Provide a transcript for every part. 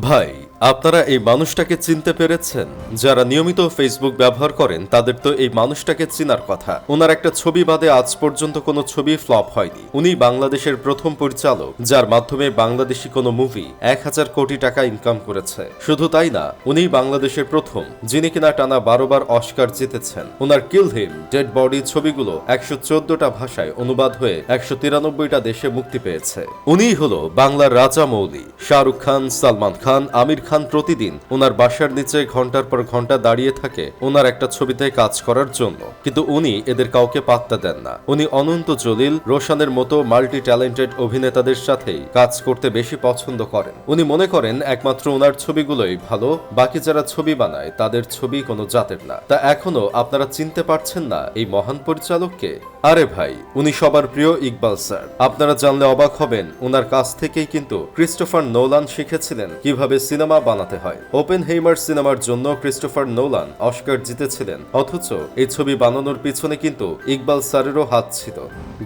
ভাই আপনারা এই মানুষটাকে চিনতে পেরেছেন? যারা নিয়মিত ফেসবুক ব্যবহার করেন, তাদের তো এই মানুষটাকে চিনার কথা। ওনার একটা ছবি বাদে আজ পর্যন্ত কোনো ছবি ফ্লপ হয়নি। উনি বাংলাদেশের প্রথম পরিচালক, যার মাধ্যমে বাংলাদেশি কোনো মুভি এক হাজার কোটি টাকা ইনকাম করেছে। শুধু তাই না, উনি বাংলাদেশের প্রথম, যিনি কিনা টানা বারো বার অস্কার জিতেছেন। ওনার কিল হিম ডেড বডি ছবিগুলো একশো চোদ্দটা ভাষায় অনুবাদ হয়ে একশো তিরানব্বইটা দেশে মুক্তি পেয়েছে। উনিই হলো বাংলার রাজা মৌলি, শাহরুখ খান, সালমান খান, আমির খান প্রতিদিন। ওনার বাসার নিচে ঘণ্টার পর ঘণ্টা দাঁড়িয়ে থাকে ওনার একটা ছবিতে কাজ করার জন্য। কিন্তু উনি এদের কাউকে পাত্তা দেন না। উনি অনন্ত জলিল, রোশানের মতো মাল্টি ট্যালেন্টেড অভিনেতাদের সাথেই কাজ করতে বেশি পছন্দ করেন। উনি মনে করেন একমাত্র ওনার ছবিগুলোই ভালো, বাকি যারা ছবি বানায় তাদের ছবি কোনো জাতের না। তা এখনও আপনারা চিনতে পারছেন না এই মহান পরিচালককে? আরে ভাই, উনি সবার প্রিয় ইকবাল স্যার। আপনারা জানলে অবাক হবেন ওনার কাছ থেকেই কিন্তু ক্রিস্টোফার নোলান শিখেছিলেন কীভাবে সিনেমা বানাতে হয়। ওপেন হেইমার সিনেমার জন্য ক্রিস্টোফার নোলান অস্কার জিতেছিলেন। অথচ এই ছবি বানানোর পিছনে কিন্তু ইকবাল স্যারেরও হাত ছিল।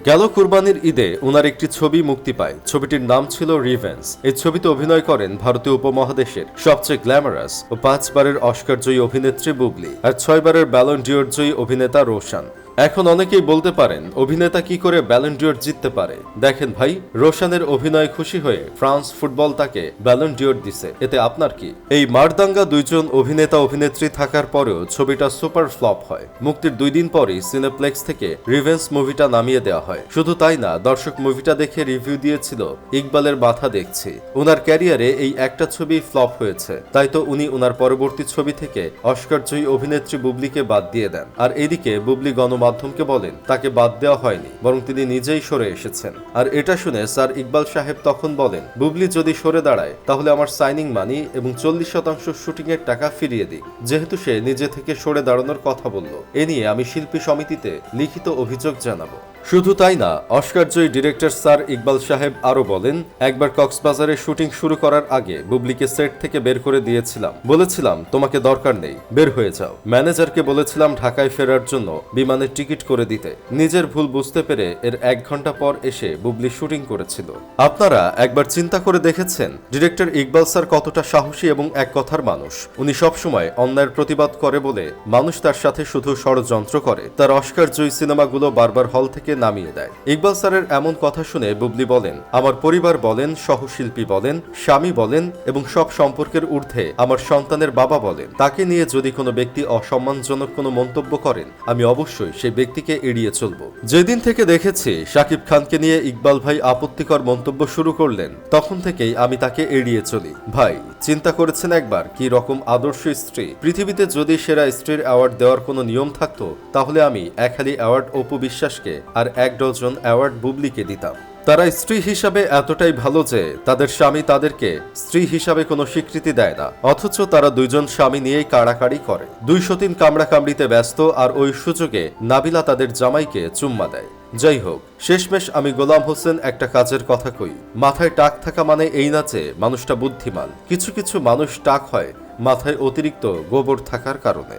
গেল কুরবানির ঈদে ওনার একটি ছবি মুক্তি পায়। ছবিটির নাম ছিল রিভেন্স এই ছবিতে অভিনয় করেন ভারতীয় উপমহাদেশের সবচেয়ে গ্ল্যামারাস ও পাঁচবারের অস্কার জয়ী অভিনেত্রী বুবলি আর ছয়বারের ব্যালন ডিওর জয়ী অভিনেতা রোশান। এখন অনেকেই বলতে পারেন, অভিনেতা কি করে ব্যালন্ডিওর জিততে পারে? দেখেন ভাই, রোশানের অভিনয় খুশি হয়ে ফ্রান্স ফুটবল তাকে ব্যালন্ডিওর দিছে। এতে আপনার কি? এই মারদাঙ্গা দুইজন অভিনেতা অভিনেত্রী থাকার পরেও ছবিটা সুপার ফ্লপ হয়। মুক্তির দুই দিন পরই সিনেপ্লেক্স থেকে রিভেন্স মুভিটা নামিয়ে দেওয়া হয়। শুধু তাই না, দর্শক মুভিটা দেখে রিভিউ দিয়েছিল, ইকবালের মাথা দেখছি। ওনার ক্যারিয়ারে এই একটা ছবি ফ্লপ হয়েছে। তাই তো উনি ওনার পরবর্তী ছবি থেকে অস্কার জয়ী অভিনেত্রী বুবলিকে বাদ দিয়ে দেন। আর এদিকে বুবলি গণমাধ্যমকে বলেন, তাকে বাদ দেওয়া হয়নি, বরং তিনি নিজেই সরে এসেছেন। আর এটা শুনে স্যার ইকবাল সাহেব তখন বলেন, বুবলি যদি সরে দাঁড়ায়, তাহলে আমার সাইনিং মানি এবং চল্লিশ শতাংশ শুটিং এর টাকা ফিরিয়ে দিই যেহেতু সে নিজে থেকে সরে দাঁড়ানোর কথা বলল, এ নিয়ে আমি শিল্পী সমিতিতে লিখিত অভিযোগ জানাব। শুধু তাই না অস্কারজয়ী ডিরেক্টর স্যার ইকবাল সাহেব আরও বলেন, একবার কক্সবাজারে শুটিং শুরু করার আগে বুবলিকে সেট থেকে বের করে দিয়েছিলাম। বলেছিলাম, তোমাকে দরকার নেই, বের হয়ে যাও। ম্যানেজারকে বলেছিলাম, ঢাকায় ফেরার জন্য বিমানের টিকিট করে দিতে। নিজের ভুল বুঝতে পেরে এর এক ঘণ্টা পর এসে বুবলি শুটিং করেছিল। আপনারা একবার চিন্তা করে দেখেছেন, ডিরেক্টর ইকবাল স্যার কতটা সাহসী এবং এক কথার মানুষ। উনি সবসময় অন্যায়ের প্রতিবাদ করে বলে, মানুষ তার সাথে শুধু ষড়যন্ত্র করে। তার অস্কার জয়ী সিনেমাগুলো বারবার হল থেকে নামিয়ে দেয়। ইকবাল স্যারের এমন কথা শুনে বুবলি বলেন, আমার পরিবার বলেন, সহশিল্পী বলেন, স্বামী বলেন এবং সব সম্পর্কের ঊর্ধ্বে আমার সন্তানের বাবা বলেন। তাকে নিয়ে যদি কোনো ব্যক্তি অসম্মানজনক কোনো মন্তব্য করেন, আমি অবশ্যই সেই ব্যক্তিকে এড়িয়ে চলব। যেদিন থেকে দেখেছি শাকিব খানকে নিয়ে ইকবাল ভাই আপত্তিকর মন্তব্য শুরু করলেন, তখন থেকেই আমি তাকে এড়িয়ে চলি। ভাই, চিন্তা করেছেন একবার কি রকম আদর্শ স্ত্রী? পৃথিবীতে যদি সেরা স্ত্রীর অ্যাওয়ার্ড দেওয়ার কোনো নিয়ম থাকতো, তাহলে আমি একহালি অ্যাওয়ার্ড অপু বিশ্বাসকে আর এক ডজন অ্যাওয়ার্ড বুবলিকে দিতাম। তারা স্ত্রী হিসাবে এতটাই ভালো যে তাদের স্বামী তাদেরকে স্ত্রী হিসাবে কোনো স্বীকৃতি দেয় না। অথচ তারা দুইজন স্বামী নিয়েই কাড়াকাড়ি করে। দুই সতীন কামড়া কামড়িতে ব্যস্ত আর ওই সুযোগে নাবিলা তাদের জামাইকে চুম্মা দেয়। যাই হোক, শেষমেশ আমি গোলাম হোসেন একটা কাজের কথা কই। মাথায় টাক থাকা মানে এই না যে মানুষটা বুদ্ধিমান। কিছু কিছু মানুষ টাক হয় মাথায় অতিরিক্ত গোবর থাকার কারণে।